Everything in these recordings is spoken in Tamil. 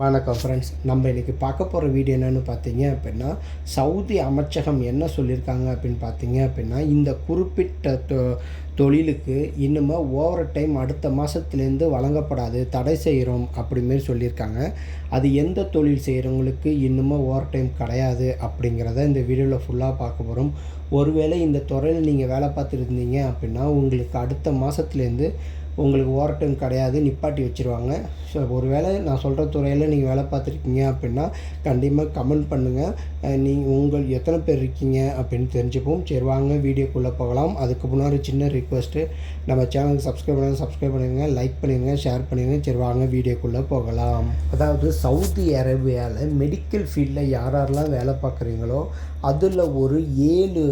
வணக்கம் ஃப்ரெண்ட்ஸ் நம்ம இன்றைக்கி பார்க்க போகிற வீடியோ என்னென்னு பார்த்தீங்க அப்படின்னா சவுதி அமைச்சகம் என்ன சொல்லியிருக்காங்க அப்படின்னு பார்த்தீங்க அப்படின்னா இந்த குறிப்பிட்ட தொ தொழிலுக்கு இன்னுமே ஓவர் டைம் அடுத்த மாதத்துலேருந்து வழங்கப்படாது தடை செய்கிறோம் அப்படிமாரி சொல்லியிருக்காங்க. அது எந்த தொழில் செய்கிறவங்களுக்கு இன்னுமே ஓவர் டைம் கிடையாது அப்படிங்கிறத இந்த வீடியோவில் ஃபுல்லாக பார்க்க போகிறோம் ஒருவேளை இந்த துறையில் நீங்கள் வேலை பார்த்துருந்தீங்க அப்படின்னா உங்களுக்கு அடுத்த மாதத்துலேருந்து உங்களுக்கு ஓவர் டைம் கிடையாது நிப்பாட்டி வச்சுருவாங்க. ஸோ ஒருவேளை நான் சொல்கிற துறையில் நீங்கள் வேலை பார்த்துருக்கீங்க அப்படின்னா கண்டிப்பாக கமெண்ட் பண்ணுங்கள் நீங்கள் உங்கள் எத்தனை பேர் இருக்கீங்க அப்படின்னு தெரிஞ்சுப்போம். சரி வாங்க வீடியோக்குள்ளே போகலாம். அதுக்கு முன்னாடி சின்ன ரிக்வெஸ்ட்டு நம்ம சேனலுக்கு சப்ஸ்கிரைப் பண்ணுங்கள் சப்ஸ்கிரைப் பண்ணுங்கள் லைக் பண்ணிடுங்க ஷேர் பண்ணிடுங்க சரி வாங்க வீடியோக்குள்ளே போகலாம். அதாவது சவுதி அரேபியாவில் மெடிக்கல் ஃபீல்டில் யார் யாரெல்லாம் வேலை பார்க்குறீங்களோ அதில் ஒரு ஏழு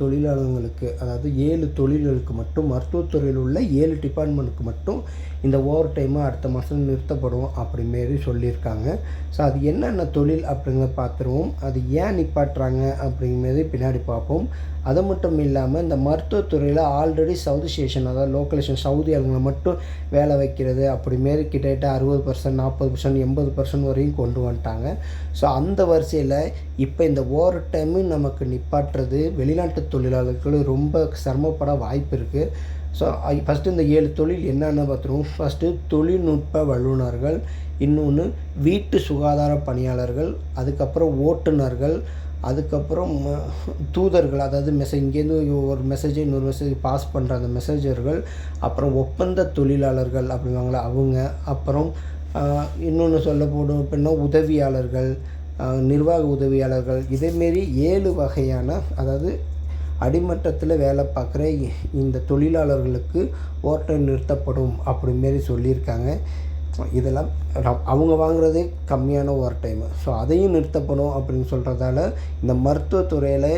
தொழிலாளர்களுக்கு அதாவது ஏழு தொழில்களுக்கு மட்டும் மருத்துவத்துறையில் உள்ள ஏழு டிபார்ட்மெண்ட் டிபார்ட்மெண்ட்டுக்கு மட்டும் இந்த ஓவர் டைமு அடுத்த மாதம் நிறுத்தப்படும் அப்படிமாரி சொல்லியிருக்காங்க. ஸோ அது என்னென்ன தொழில் அப்படிங்கிறத பார்த்துருவோம். அது ஏன் நிப்பாட்டுறாங்க அப்படிங்கிறது பின்னாடி பார்ப்போம். அது மட்டும் இல்லாமல் இந்த மருத்துவத்துறையில் ஆல்ரெடி சவுதி ஸ்டேஷன் அதாவது லோக்கலேஷன் சவுதி ஆளுங்களை மட்டும் வேலை வைக்கிறது அப்படிமாரி கிட்டத்தட்ட அறுபது பர்சன்ட் நாற்பது பர்சன்ட் எண்பது பர்சன்ட் வரையும் கொண்டு வந்துட்டாங்க. ஸோ அந்த வரிசையில் இப்போ இந்த ஓவர் டைமு நமக்கு நிப்பாட்டுறது வெளிநாட்டு தொழிலாளர்களுக்கு ரொம்ப சிரமப்பட வாய்ப்பு இருக்குது ஸோ ஃபஸ்ட்டு இந்த ஏழு தொழில் என்னென்ன பார்த்துருவோம்? ஃபஸ்ட்டு தொழில்நுட்ப வல்லுநர்கள் இன்னொன்று வீட்டு சுகாதார பணியாளர்கள் அதுக்கப்புறம் ஓட்டுநர்கள் அதுக்கப்புறம் தூதர்கள் அதாவது மெசேஜ் இங்கேருந்து ஒரு மெசேஜை இன்னொரு மெசேஜ் பாஸ் பண்ணுற அந்த மெசேஜர்கள் அப்புறம் ஒப்பந்த தொழிலாளர்கள் அப்படிவாங்களா அவங்க அப்புறம் இன்னொன்று சொல்ல போடும் அப்படின்னா உதவியாளர்கள் நிர்வாக உதவியாளர்கள் இதேமாரி ஏழு வகையான அதாவது அடிமட்டத்தில் வேலை பார்க்குற இந்த தொழிலாளர்களுக்கு ஓட்டை நிறுத்தப்படும் அப்படிமாரி சொல்லியிருக்காங்க. இதெல்லாம் அவங்க வாங்குறதே கம்மியான ஓவர் டைமு ஸோ அதையும் நிறுத்தப்படும் அப்படின்னு சொல்கிறதால இந்த மருத்துவத்துறையில்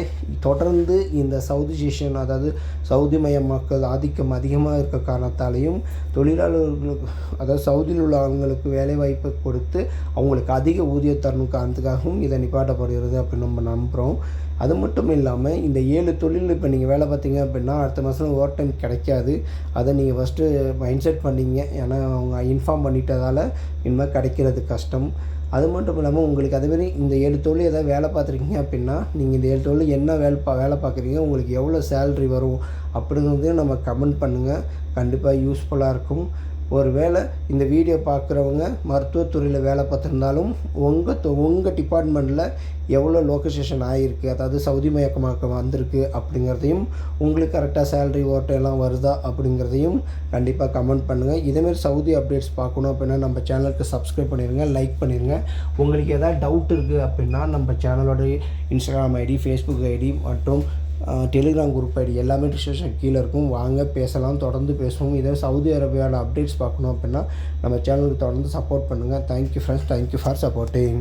தொடர்ந்து இந்த சவுதி சேஷன் அதாவது சவுதி மயமாக்கல் ஆதிக்கம் அதிகமாக இருக்க காரணத்தாலையும் தொழிலாளர்களுக்கு அதாவது சவுதியில் உள்ள அவங்களுக்கு கொடுத்து அவங்களுக்கு அதிக ஊதிய தரணும் காரணத்துக்காகவும் இதை நிப்பாட்டப்படுகிறது அப்படின்னு நம்ம நம்புகிறோம் அது மட்டும் இல்லாமல் இந்த ஏழு தொழில் இப்போ நீங்கள் வேலை பார்த்தீங்க அப்படின்னா அடுத்த மாதம் ஓவர் டைம் கிடைக்காது. அதை நீங்கள் ஃபஸ்ட்டு மைண்ட் செட் பண்ணிங்க. ஏன்னா அவங்க இன்ஃபார்ம் பண்ணிட்டதால் இனிமேல் கிடைக்கிறது கஷ்டம். அது மட்டும் இல்லாமல் உங்களுக்கு அதுமாரி இந்த ஏழு தொழில் ஏதாவது வேலை பார்த்துருக்கீங்க அப்படின்னா நீங்கள் இந்த ஏழு தொழில் என்ன வேலை பா வேலை பார்க்குறீங்க உங்களுக்கு எவ்வளோ சேல்ரி வரும் அப்படிங்கிறதையும் நம்ம கமெண்ட் பண்ணுங்கள் கண்டிப்பாக யூஸ்ஃபுல்லாக இருக்கும். ஒரு வேளை இந்த வீடியோ பார்க்குறவங்க மருத்துவத்துறையில் வேலை பார்த்துருந்தாலும் உங்கள் உங்கள் டிபார்ட்மெண்ட்டில் எவ்வளோ லோகசேஷன் ஆகிருக்கு அதாவது சவுதி மயக்கமாக்கம் வந்திருக்கு அப்படிங்கிறதையும் உங்களுக்கு கரெக்டாக சேலரி ஓட்டையெல்லாம் வருதா அப்படிங்கிறதையும் கண்டிப்பாக கமெண்ட் பண்ணுங்கள் இதேமாரி சவுதி அப்டேட்ஸ் பார்க்கணும் அப்படின்னா நம்ம சேனலுக்கு சப்ஸ்கிரைப் பண்ணிடுங்க லைக் பண்ணிடுங்க உங்களுக்கு எதாவது டவுட் இருக்குது அப்படின்னா நம்ம சேனலோட இன்ஸ்டாகிராம் ஐடி ஃபேஸ்புக் ஐடி மற்றும் டெலிகிராம் குரூப் ஐடி எல்லாமே டிஸ்கிரிப்ஷன் கீழே இருக்கும். வாங்க பேசலாம் தொடர்ந்து பேசுவோம். இதே சவுதி அரேபியாவில் அப்டேட்ஸ் பார்க்கணும் அப்படின்னா நம்ம சேனலுக்கு தொடர்ந்து சப்போர்ட் பண்ணுங்கள் thank you friends thank you for supporting